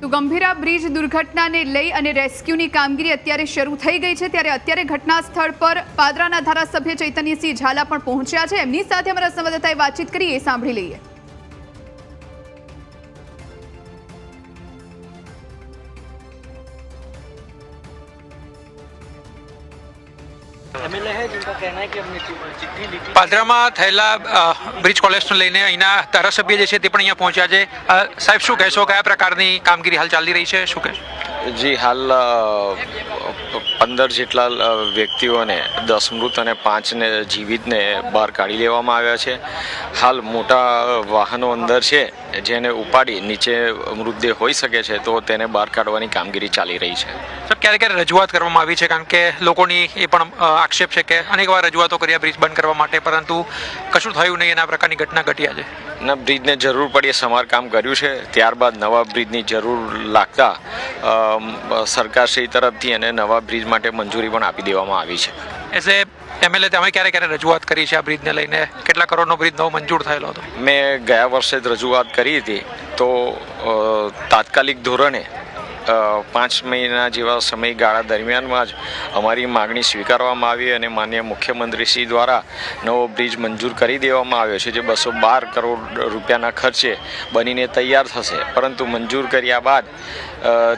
તો ગંભીરા બ્રિજ દુર્ઘટનાને લઈ અને રેસ્ક્યુની કામગીરી અત્યારે શરૂ થઈ ગઈ છે. ત્યારે અત્યારે ઘટના સ્થળ પર પાદરાના ધારાસભ્ય ચૈતન્યસિંહ ઝાલા પણ પહોંચ્યા છે. એમની સાથે અમારા સંવાદદાતાએ વાતચીત કરી એ સાંભળી લઈએ. પાદરામાં થયેલા બ્રિજ કોલેજને લઈને અહીંના ધારાસભ્ય જે છે તે પણ અહીંયા પહોંચ્યા છે. સાહેબ, શું કહેશો? કયા પ્રકારની કામગીરી હાલ ચાલી રહી છે? શું કહેશો? જી, હાલ પંદર જેટલા વ્યક્તિઓને, દસ મૃત અને પાંચને જીવિતને બહાર કાઢી લેવામાં આવ્યા છે. હાલ મોટા વાહનો અંદર છે, જેને ઉપાડી નીચે મૃતદેહ હોઈ શકે છે, તો તેને બહાર કાઢવાની કામગીરી ચાલી રહી છે. સર, ક્યારે ક્યારે રજૂઆત કરવામાં આવી છે? કારણ કે લોકોની એ પણ આક્ષેપ છે કે અનેકવાર રજૂઆતો કર્યા બ્રિજ બંધ કરવા માટે, પરંતુ કશું થયું નહીં, એના પ્રકારની ઘટના ઘટ્યા છે ના બ્રિજને જરૂર પડીએ સમારકામ કર્યું છે. ત્યારબાદ નવા બ્રિજની જરૂર લાગતા સરકારશ્રી તરફથી એને નવા બ્રિજ માટે મંજૂરી પણ આપી દેવામાં આવી છે. એઝ એ એમએલએ તમે ક્યારે ક્યારે રજૂઆત કરી છે આ બ્રિજને લઈને? કેટલા કરોડનો બ્રિજ નવો મંજૂર થયેલો હતો? મેં ગયા વર્ષે જ રજૂઆત કરી હતી. તો તાત્કાલિક ધોરણે પાંચ મહિના જેવા સમયગાળા દરમિયાનમાં જ અમારી માગણી સ્વીકારવામાં આવી અને માન્ય મુખ્યમંત્રીશ્રી દ્વારા નવો બ્રિજ મંજૂર કરી દેવામાં આવ્યો છે, જે બસો બાર કરોડ રૂપિયાના ખર્ચે બનીને તૈયાર થશે. પરંતુ મંજૂર કર્યા બાદ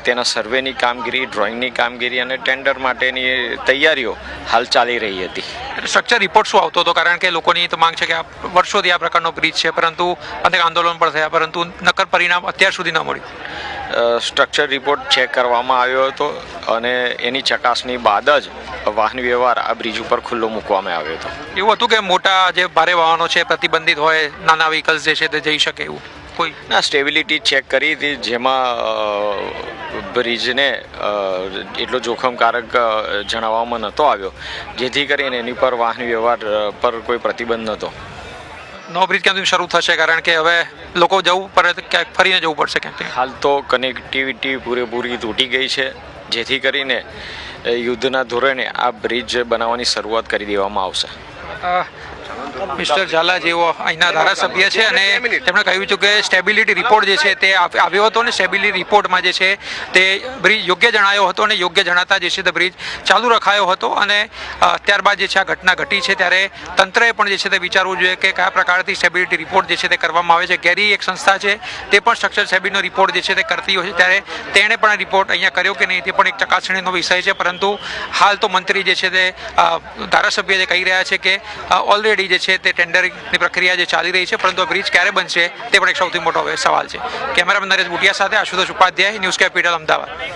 તેના સર્વેની કામગીરી, ડ્રોઈંગની કામગીરી અને ટેન્ડર માટેની તૈયારીઓ હાલ ચાલી રહી હતી. સ્ટ્રક્ચર રિપોર્ટ શું આવતો હતો? કારણ કે લોકોની તો માંગ છે કે આ વર્ષોથી આ પ્રકારનો બ્રિજ છે, પરંતુ અનેક આંદોલન પણ થયા, પરંતુ નક્કર પરિણામ અત્યાર સુધી ન મળ્યું. સ્ટ્રક્ચર રિપોર્ટ ચેક કરવામાં આવ્યો હતો અને એની ચકાસણી બાદ જ વાહન વ્યવહાર આ બ્રિજ ઉપર ખુલ્લો મૂકવામાં આવ્યો હતો. એવું હતું કે મોટા જે ભારે વાહનો છે પ્રતિબંધિત હોય નાના વ્હીકલ્સ જે છે તે જઈ શકે એવું? કોઈ? ના સ્ટેબિલિટી ચેક કરી હતી જેમાં બ્રિજને એટલો જોખમકારક જણાવવામાં નહોતો આવ્યો જેથી કરીને એની પર વાહન વ્યવહાર પર કોઈ પ્રતિબંધ નહોતો. નવો બ્રિજ કેમ શરૂ થશે? કારણ કે હવે લોકો જવું પડે ક્યાંક ફરીને જવું પડશે કેમ હાલ તો કનેક્ટિવિટી પૂરેપૂરી તૂટી ગઈ છે. જેથી કરીને યુદ્ધના ધોરણે આ બ્રિજ બનાવવાની શરૂઆત કરી દેવામાં આવશે. મિસ્ટર ઝાલા જેઓ અહીંના ધારાસભ્ય છે અને તેમણે કહ્યું છે કે સ્ટેબિલિટી રિપોર્ટ જે છે તે આવ્યો હતો ને સ્ટેબિલિટી રિપોર્ટમાં જે છે તે બ્રિજ યોગ્ય જણાયો હતો અને યોગ્ય જણાતા જે છે તે બ્રિજ ચાલુ રખાયો હતો અને ત્યારબાદ જે છે આ ઘટના ઘટી છે ત્યારે તંત્રએ પણ જે છે તે વિચારવું જોઈએ કે કયા પ્રકારથી સ્ટેબિલિટી રિપોર્ટ જે છે તે કરવામાં આવે છે. ગેરી એક સંસ્થા છે, તે પણ સ્ટ્રક્ચર સ્ટેબિલિટીનો રિપોર્ટ જે છે તે કરતી હોય છે. ત્યારે તેણે પણ રિપોર્ટ અહીંયા કર્યો કે નહીં, તે પણ એક ચકાસણીનો વિષય છે. પરંતુ હાલ તો મંત્રી જે છે તે ધારાસભ્ય જે કહી રહ્યા છે કે ઓલરેડી જે છે તે ટેન્ડરની પ્રક્રિયા જે ચાલી રહી છે, પરંતુ બ્રિજ ક્યારે બનશે તે પણ એક સૌથી મોટો સવાલ છે. કેમેરામેન નરેશ બુટિયા સાથે આશુતોષ ઉપાધ્યાય, ન્યૂઝ કેપિટલ, અમદાવાદ.